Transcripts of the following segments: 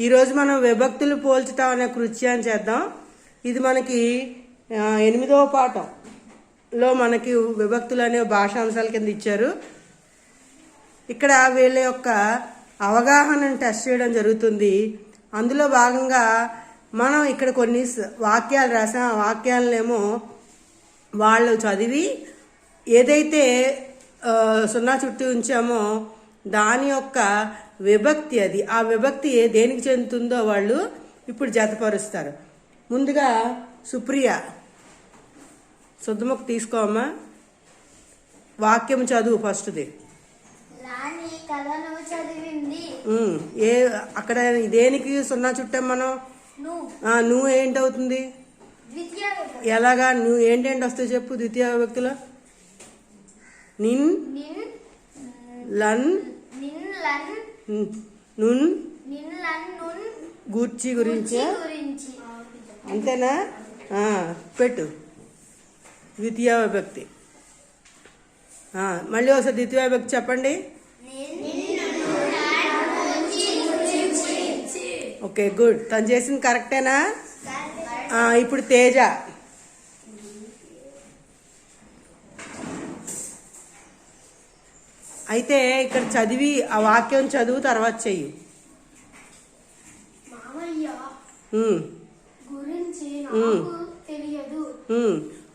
ఈరోజు మనం విభక్తులు పోల్చుతాం అనే కృత్యాన్ని చేద్దాం. ఇది మనకి ఎనిమిదవ పాఠంలో మనకి విభక్తులు అనే భాషాంశాల కింద ఇచ్చారు. ఇక్కడ వీళ్ళ యొక్క అవగాహనను టెస్ట్ చేయడం జరుగుతుంది. అందులో భాగంగా మనం ఇక్కడ కొన్ని స- వాక్యాలు రాసాం. ఆ వాక్యాలనేమో వాళ్ళు చదివి ఏదైతే సున్నా చుట్టూ ఉంచామో దాని యొక్క విభక్తి అది. ఆ విభక్తి ఏ దేనికి చెందుతుందో వాళ్ళు ఇప్పుడు జతపరుస్తారు. ముందుగా సుప్రియ. శుద్ధముఖ తీసుకోమ్మా వాక్యం చదువు ఫస్ట్ది. ఏ అక్కడ దేనికి సున్నా చుట్టాం మనం? నువ్వు ఏంటవుతుంది. ఎలాగా నువ్వు ఏంటేంటి వస్తాయి చెప్పు ద్వితీయ వ్యక్తిలో నిన్. నిన్. లన్ నిన్ లన్ నున్ నిన్ లన్ నున్ గూర్చి గురించి. అంతేనా? ఆ, పెట్టు. ద్వితీయ విభక్తి. ఆ, మళ్ళీ ఒకసారి ద్వితీయ విభక్తి చెప్పండి. Okay good. తను చేసింది కరెక్టేనా? ఇప్పుడు తేజ. అయితే ఇక్కడ చదివి ఆ వాక్యం చదువు తర్వాత చెయ్యి.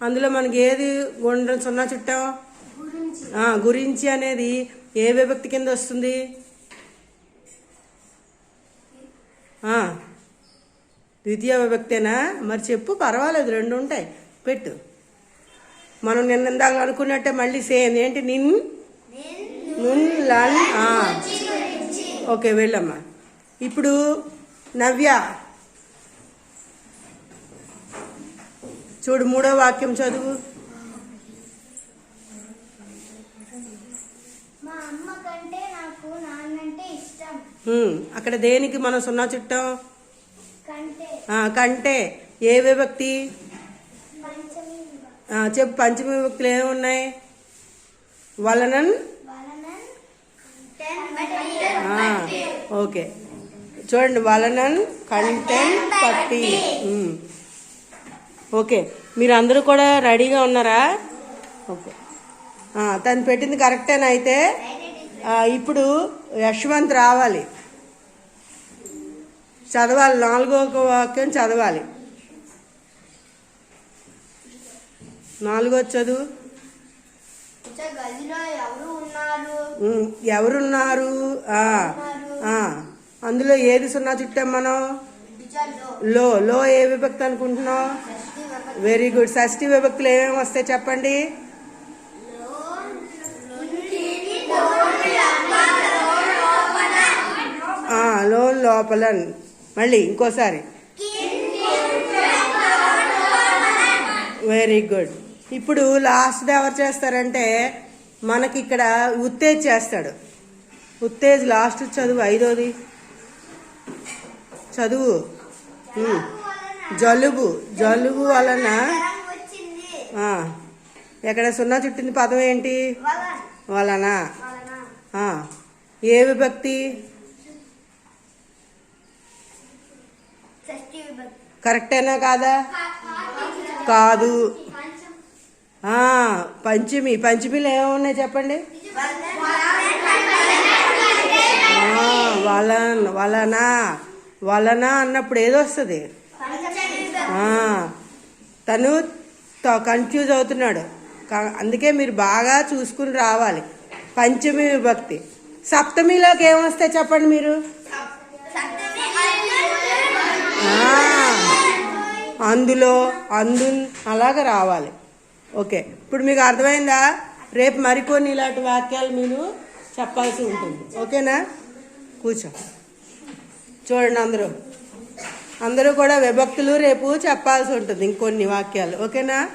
అందులో మనకి ఏది గుండ్రం సున్నా చుట్టాం గురించి. అనేది ఏ విభక్తి కింద వస్తుంది? ద్వితీయ విభక్తేనా? మరి చెప్పు పర్వాలేదు రెండు ఉంటాయి. పెట్టు. మనం నిన్న ఇందాక అనుకున్నట్టే మళ్ళీ సేమ్. ఏంటి నిన్? నున్ లన్ ఆ. ఓకే వెళ్ళమ్మా. ఇప్పుడు నవ్య. చూడు మూడో వాక్యం చదువు. అక్కడ దేనికి మనం సున్నా చుట్టాం? కంటే. ఏ విభక్తి చెప్పు పంచమి విభక్తులు ఏమున్నాయి వలనన్ ఓకే. చూడండి వలనన్ కంటెన్ పట్టి. ఓకే. మీరు అందరూ కూడా రెడీగా ఉన్నారా? ఓకే. తను పెట్టింది కరెక్టేనా అయితే? ఇప్పుడు యశ్వంత్ రావాలి. చదవాలి నాలుగో వాక్యం చదవాలి. నాలుగో చదువు గదిలో ఎవరు ఉన్నారు ఉమ్, ఎవరున్నారు. అందులో ఏది సున్నా చుట్టాం మనం లో లో ఏ విభక్తి అనుకుంటున్నావు? వెరీ గుడ్ షష్ఠి విభక్తులు ఏమేమి వస్తాయి చెప్పండి? లోన్ లోపల. మళ్ళీ ఇంకోసారి. వెరీ గుడ్ ఇప్పుడు లాస్ట్ ఎవరు చేస్తారంటే మనకి ఇక్కడ ఉత్తేజ్ చేస్తాడు. ఉత్తేజ్ లాస్ట్ చదువు ఐదోది. చదువు. జలుబు. జలుబు వలన ఎక్కడ సున్నా చుట్టింది పదం ఏంటి? వలన. ఏ విభక్తి. కరెక్టేనా కాదా? కాదు. పంచమి పంచమిలో ఏమున్నాయి చెప్పండి? వలన వలనా వలన వలన అన్నప్పుడు ఏదొస్తుంది తను కన్ఫ్యూజ్ అవుతున్నాడు. అందుకే మీరు బాగా చూసుకుని రావాలి. పంచమి విభక్తి. సప్తమిలోకి ఏమొస్తాయి చెప్పండి మీరు? అందులో అందు అలాగ రావాలి. ఓకే. ఇప్పుడు మీకు అర్థమైందా? రేపు మరికొన్ని ఇలాంటి వాక్యాలు మీరు చెప్పాల్సి ఉంటుంది. ఓకేనా? కూర్చో. చూడండి అందరూ. అందరూ కూడా విభక్తులు రేపు చెప్పాల్సి ఉంటుంది ఇంకొన్ని వాక్యాలు. ఓకేనా?